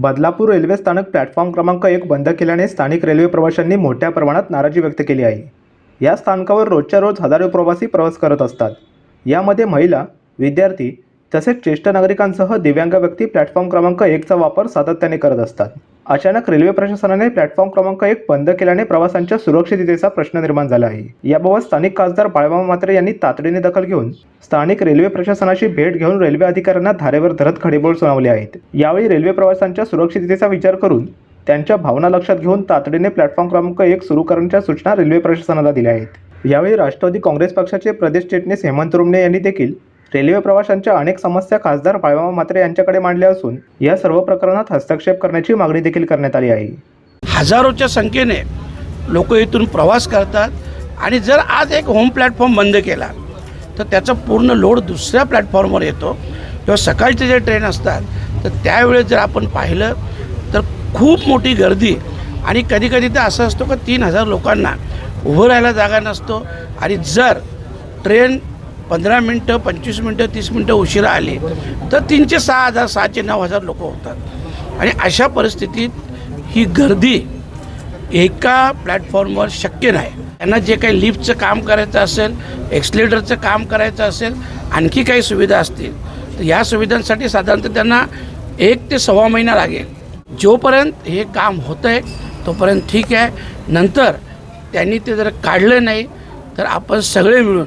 Badlapur railway स्थानक platform क्रमांक एक बंद केल्याने स्थानिक रेल्वे प्रवाशांनी मोठ्या प्रमाणात नाराजी व्यक्त केली आहे. या स्थानकावर रोजच्या रोज हजारो प्रवासी प्रवास करत असतात. यामध्ये महिला विद्यार्थी तसेच ज्येष्ठ नागरिकांसह दिव्यांग व्यक्ती प्लॅटफॉर्म क्रमांक एकचा वापर सातत्याने करत असतात. अचानक रेल्वे प्रशासनाने प्लॅटफॉर्म क्रमांक एक बंद केल्याने प्रवाशांच्या सुरक्षिततेचा प्रश्न निर्माण झाला आहे. याबाबत स्थानिक खासदार बाळबा मात्रे यांनी तातडीने दखल घेऊन स्थानिक रेल्वे प्रशासनाची भेट घेऊन रेल्वे अधिकाऱ्यांना धारेवर धरत खडेबोल सुनावले आहेत. यावेळी रेल्वे प्रवाशांच्या सुरक्षिततेचा विचार करून त्यांच्या भावना लक्षात घेऊन तातडीने प्लॅटफॉर्म क्रमांक एक सुरू करण्याच्या सूचना रेल्वे प्रशासनाला दिल्या आहेत. यावेळी राष्ट्रवादी काँग्रेस पक्षाचे प्रदेश चिटणीस हेमंत रुमणे यांनी देखील रेल्वे प्रवाशांच्या अनेक समस्या खासदार बाळमामा मात्रे यांच्याकडे मांडल्या असून या सर्व प्रकरणात हस्तक्षेप करण्याची मागणी देखील करण्यात आली आहे. हजारोच्या संख्येने लोक इथून प्रवास करतात आणि जर आज एक होम प्लॅटफॉर्म बंद केला तर त्याचा पूर्ण लोड दुसऱ्या प्लॅटफॉर्मवर येतो. किंवा सकाळचे जे ट्रेन असतात तर त्यावेळेस जर आपण पाहिलं तर खूप मोठी गर्दी आणि कधीकधी तर असं असतो का तीन हजार लोकांना उभं राहायला जागा नसतो. आणि जर ट्रेन पंधरा मिनटं पंचवीस मिनटं तीस मिनटं उशिरा आले तर तीनशे सहा हजार सहाशे नऊ हजार लोक होतात. आणि अशा परिस्थितीत ही गर्दी एका प्लॅटफॉर्मवर शक्य नाही. त्यांना जे काही लिफ्टचं काम करायचं असेल एक्सलेटरचं काम करायचं असेल आणखी काही सुविधा असतील तर या सुविधांसाठी साधारणतः त्यांना एक ते सव्वा महिना लागेल. जोपर्यंत हे काम होतं आहे तोपर्यंत ठीक आहे. नंतर त्यांनी ते जर काढलं नाही तर आपण सगळे मिळून